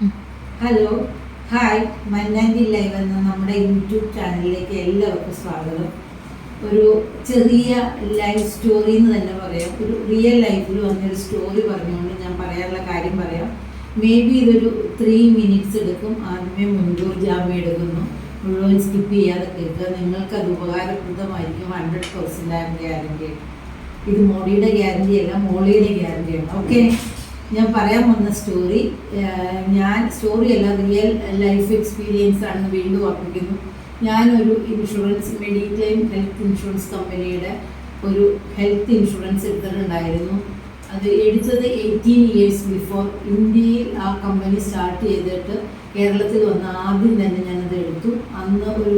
Hello hi മന്നാൻഡി live എന്ന നമ്മുടെ YouTube ചാനലിലേക്ക് എല്ലാവർക്കും സ്വാഗതം. ഒരു ചെറിയ ലൈഫ് സ്റ്റോറി എന്ന് തന്നെ പറയാം. ഒരു റിയൽ ലൈഫിൽ വന്നൊരു സ്റ്റോറി പറഞ്ഞുകൊണ്ട് ഞാൻ പറയാനുള്ള കാര്യം പറയാം. മേ ബി ഇതൊരു ത്രീ മിനിറ്റ്സ് എടുക്കും. ആദ്യമേ മുൻകൂർ ജാമ്യം എടുക്കുന്നു. മുഴുവൻ സ്കിപ്പ് ചെയ്യാതെ കേൾക്കുക. നിങ്ങൾക്ക് അത് ഉപകാരപ്രദമായിരിക്കും. ഹൺഡ്രഡ് പെർസെന്റ് ആയ ഗ്യാരണ്ടി ഇത് മോഡിയുടെ ഗ്യാരണ്ടി അല്ല മോളിയുടെ ഗ്യാരണ്ടിയാണ് ഓക്കെ ഞാൻ പറയാൻ വന്ന സ്റ്റോറി ഞാൻ സ്റ്റോറി അല്ല റിയൽ ലൈഫ് എക്സ്പീരിയൻസ് ആണ് വീണ്ടും ഓർമ്മിക്കുന്നു ഞാനൊരു ഇൻഷുറൻസ് മെഡിക്ലെയിം ഹെൽത്ത് ഇൻഷുറൻസ് കമ്പനിയുടെ ഒരു ഹെൽത്ത് ഇൻഷുറൻസ് എടുത്തിട്ടുണ്ടായിരുന്നു. അത് എടുത്തത് എയ്റ്റീൻ ഇയേഴ്സ് ബിഫോർ ഇന്ത്യയിൽ ആ കമ്പനി സ്റ്റാർട്ട് ചെയ്തിട്ട് കേരളത്തിൽ വന്ന ആദ്യം തന്നെ ഞാനത് എടുത്തു. അന്ന് ഒരു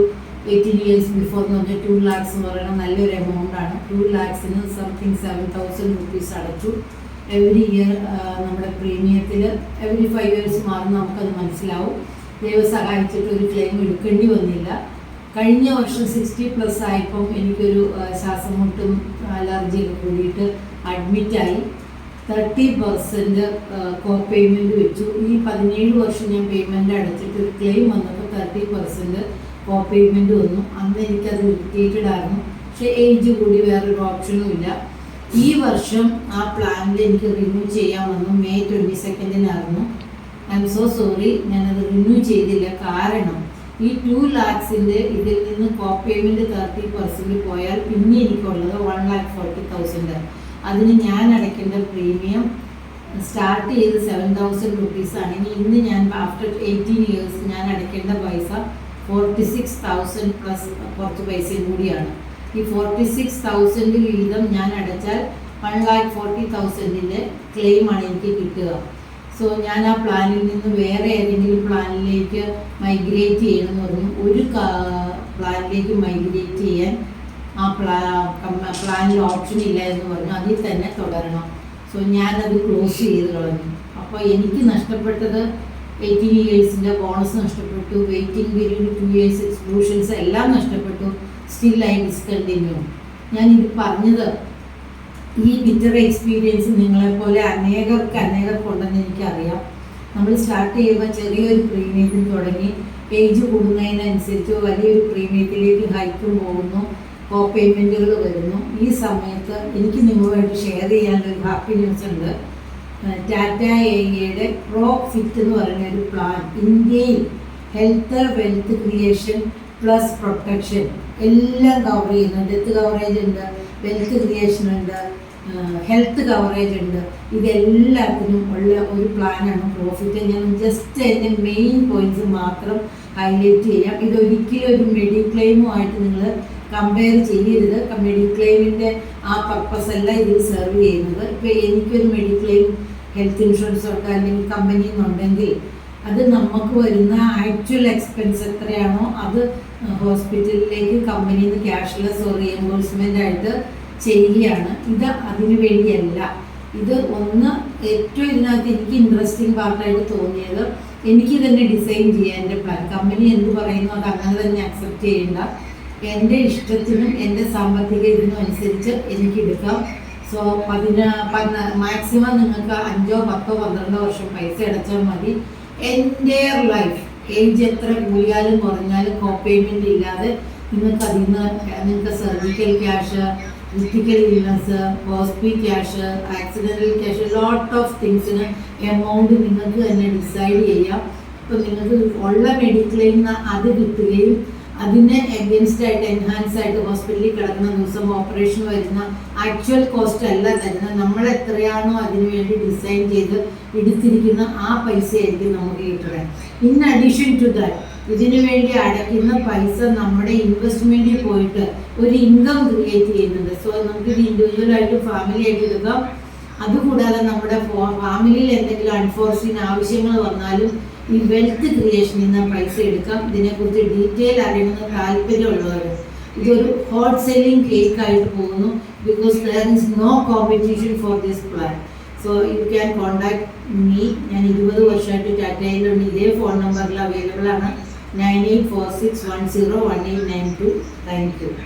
എയ്റ്റീൻ ഇയേഴ്സ് ബിഫോർ എന്ന് പറഞ്ഞാൽ ടു ലാക്സ് എന്ന് പറയുന്നത് നല്ലൊരു എമൗണ്ട് ആണ്. ടു ലാക്സിന് സംതിങ് സെവൻ തൗസൻഡ് റുപ്പീസ് അടച്ചു. എവറി ഇയർ നമ്മുടെ പ്രീമിയത്തിൽ എവറി ഫൈവ് ഇയേഴ്സ് മാറുന്ന നമുക്കത് മനസ്സിലാവും. ദൈവം സഹായിച്ചിട്ട് ഒരു ക്ലെയിം എടുക്കേണ്ടി വന്നില്ല. കഴിഞ്ഞ വർഷം സിക്സ്റ്റി പ്ലസ് ആയപ്പം എനിക്കൊരു ശ്വാസം മുട്ടും അലർജിയൊക്കെ കൂടിയിട്ട് അഡ്മിറ്റായി തേർട്ടി പെർസെന്റ് കോ പേയ്മെന്റ് വെച്ചു. ഈ പതിനേഴ് വർഷം ഞാൻ പേയ്മെന്റ് അടച്ചിട്ട് ഒരു ക്ലെയിം വന്നപ്പോൾ തേർട്ടി പെർസെന്റ് കോ പേയ്മെന്റ് വന്നു. അന്ന് എനിക്കത് ഇറിറ്റേറ്റഡ് ആയിരുന്നു. പക്ഷേ ഏജ് കൂടി വേറൊരു ഓപ്ഷനും ഇല്ല. ഈ വർഷം ആ പ്ലാനിൽ എനിക്ക് റിന്യൂ ചെയ്യാൻ വന്നു മെയ് ട്വന്റി സെക്കൻഡിനായിരുന്നു ഐ എം സോ സോറി ഞാനത് റിന്യൂ ചെയ്തില്ല. കാരണം ഈ ടു ലാക്സിന്റെ ഇതിൽ നിന്ന് കോ പേയ്മെന്റ് തേർട്ടി പെർസെന്റ് പോയാൽ പിന്നെ എനിക്കുള്ളത് വൺ ലാക്ക് ഫോർട്ടി തൗസൻഡ് അതിന് ഞാൻ അടയ്ക്കേണ്ട പ്രീമിയം സ്റ്റാർട്ട് ചെയ്ത് സെവൻ തൗസൻഡ് റുപ്പീസാണ് ഇനി ഇന്ന് ഞാൻ ആഫ്റ്റർ എയ്റ്റീൻ ഇയേഴ്സ് ഞാൻ അടയ്ക്കേണ്ട പൈസ ഫോർട്ടി സിക്സ് തൗസൻഡ് പ്ലസ് കുറച്ച് പൈസയും കൂടിയാണ്. ഈ ഫോർട്ടി സിക്സ് തൗസൻഡ് വീതം ഞാൻ അടച്ചാൽ വൺ ലാക്ക് ഫോർട്ടി തൗസൻഡിന്റെ ക്ലെയിമാണ് എനിക്ക് കിട്ടുക. സോ ഞാൻ ആ പ്ലാനിൽ നിന്ന് വേറെ ഏതെങ്കിലും പ്ലാനിലേക്ക് മൈഗ്രേറ്റ് ചെയ്യണമെന്ന് പറഞ്ഞു ഒരു പ്ലാനിലേക്ക് മൈഗ്രേറ്റ് ചെയ്യാൻ ആ പ്ലാ പ്ലാനിൽ ഓപ്ഷൻ ഇല്ല എന്ന് പറഞ്ഞു അതിൽ തന്നെ തുടരണം. സോ ഞാനത് ക്ലോസ് ചെയ്ത് കളഞ്ഞു. അപ്പോൾ എനിക്ക് നഷ്ടപ്പെട്ടത് എയ്റ്റീൻ ഇയേഴ്സിന്റെ ബോണസ് നഷ്ടപ്പെട്ടു. Waiting period two years exclusions എല്ലാം നഷ്ടപ്പെട്ടു. സ്റ്റിൽ ഐ ഡിസ്കണ്ടിന്യൂ ഞാൻ ഇത് പറഞ്ഞത് ഈ ബിറ്റർ എക്സ്പീരിയൻസ് നിങ്ങളെപ്പോലെ അനേകർക്ക് അനേകർക്കുണ്ടെന്ന് എനിക്കറിയാം. നമ്മൾ സ്റ്റാർട്ട് ചെയ്യുമ്പോൾ ചെറിയൊരു പ്രീമിയത്തിൽ തുടങ്ങി ഏജ് കൂടുന്നതിനനുസരിച്ച് വലിയൊരു പ്രീമിയത്തിലേക്ക് ഹൈക്കും പോകുന്നു കോ പേയ്മെന്റുകൾ വരുന്നു. ഈ സമയത്ത് എനിക്ക് നിങ്ങളുമായിട്ട് ഷെയർ ചെയ്യാനൊരു ഹാപ്പി ന്യൂസ് ഉണ്ട് ടാറ്റ എയുടെ പ്രോ ഫിറ്റ് എന്ന് പറയുന്ന ഒരു പ്ലാൻ ഇന്ത്യയിൽ health wealth creation plus protection എല്ലാം കവർ ചെയ്യുന്നു ഡെത്ത് കവറേജ് ഉണ്ട് വെൽത്ത് ക്രിയേഷൻ ഉണ്ട് ഹെൽത്ത് കവറേജ് ഉണ്ട്. ഇതെല്ലാത്തിനും ഉള്ള ഒരു പ്ലാനാണ് പ്രോഫിറ്റ് ഞാൻ ജസ്റ്റ് അതിന്റെ മെയിൻ പോയിന്റ്സ് മാത്രം ഹൈലൈറ്റ് ചെയ്യാം. ഇതൊരിക്കലും ഒരു മെഡിക്ലെയിമുമായിട്ട് നിങ്ങൾ കമ്പയർ ചെയ്യരുത്. മെഡിക്ലെയിമിന്റെ ആ പർപ്പസ് അല്ല ഇതിൽ സെർവ് ചെയ്യുന്നത്. ഇപ്പോൾ എനിക്കൊരു മെഡിക്ലെയിം ഹെൽത്ത് ഇൻഷുറൻസ് ഒക്കെ അല്ലെങ്കിൽ കമ്പനി നിന്നുണ്ടെങ്കിൽ അത് നമുക്ക് വരുന്ന ആക്ച്വൽ എക്സ്പെൻസ് എത്രയാണോ അത് ഹോസ്പിറ്റലിലേക്ക് കമ്പനിയിൽ നിന്ന് ക്യാഷ്ലെസ് റീഎംബേഴ്സ്മെന്റ് ആയിട്ട് ചെയ്യുകയാണ്. ഇത് അതിനു വേണ്ടിയല്ല. ഇത് ഒന്ന് ഏറ്റവും ഇതിനകത്ത് എനിക്ക് ഇൻട്രസ്റ്റിംഗ് പാർട്ടായിട്ട് തോന്നിയത് എനിക്ക് തന്നെ ഡിസൈൻ ചെയ്യാൻ എന്റെ പ്ലാൻ കമ്പനി എന്ത് പറയുന്നു അത് അങ്ങനെ തന്നെ അക്സെപ്റ്റ് ചെയ്യേണ്ട. എന്റെ ഇഷ്ടത്തിനും എന്റെ സാമ്പത്തിക ഇതിനും അനുസരിച്ച് എനിക്ക് എടുക്കാം സോ പതിന മാക്സിമം നിങ്ങൾക്ക് അഞ്ചോ പത്തോ പന്ത്രണ്ടോ വർഷം പൈസ അടച്ചാൽ മതി. എന്റെ ലൈഫ് ഏജ് എത്ര കൂടിയാലും കുറഞ്ഞാലും കോ പേയ്മെന്റ് ഇല്ലാതെ നിങ്ങൾക്ക് അതിൽ നിന്ന് നിങ്ങൾക്ക് surgical cash critical illness hospi cash accidental cash lot of തിങ്സിന് amount നിങ്ങൾക്ക് തന്നെ ഡിസൈഡ് ചെയ്യാം. ഇപ്പം നിങ്ങൾക്ക് ഉള്ള മെഡിക്ലെയിം അത് കിട്ടുകയും അതിന് എഗൻസ്റ്റ് ആയിട്ട് എൻഹാൻസ് ആയിട്ട് ഹോസ്പിറ്റലിൽ കിടക്കുന്ന ദിവസം ഓപ്പറേഷൻ വരുന്ന ആക്ച്വൽ കോസ്റ്റ് അല്ല തരുന്നത് നമ്മൾ എത്രയാണോ അതിനു വേണ്ടി ഡിസൈൻ ചെയ്ത് എടുത്തിരിക്കുന്ന ആ പൈസ ആയിരിക്കും നമുക്ക് കിട്ടുന്നത് ഇൻ അഡീഷൻ ടു ദാറ്റ് ഇതിനു വേണ്ടി അടയ്ക്കുന്ന പൈസ നമ്മുടെ ഇൻവെസ്റ്റ്മെന്റിൽ പോയിട്ട് ഒരു ഇൻകം ക്രിയേറ്റ് ചെയ്യുന്നുണ്ട്. സോ നമുക്ക് ഇത് ഇൻഡിവിജ്വൽ ആയിട്ട് ഫാമിലി ആയിട്ട് എടുക്കാം. അതുകൂടാതെ നമ്മുടെ ഫാമിലിയിൽ എന്തെങ്കിലും അൺഫോർച്ചുനേറ്റ് ആവശ്യങ്ങൾ വന്നാലും ഈ വെൽത്ത് ക്രിയേഷനിൽ നിന്ന് പൈസ എടുക്കാം. ഇതിനെക്കുറിച്ച് ഡീറ്റെയിൽ അറിയണമെന്ന് താല്പര്യമുള്ളവർ ഇതൊരു ഹോട്ട് സെല്ലിംഗ് കേക്ക് ആയിട്ട് പോകുന്നു because there is no competition for this plan so you can contact me ഞാൻ ഇരുപത് വർഷമായിട്ട് ടാറ്റയിലുണ്ട്. ഇതേ ഫോൺ നമ്പറിൽ അവൈലബിൾ ആണ്. Nine eight four six one zero one eight nine two. Thank you.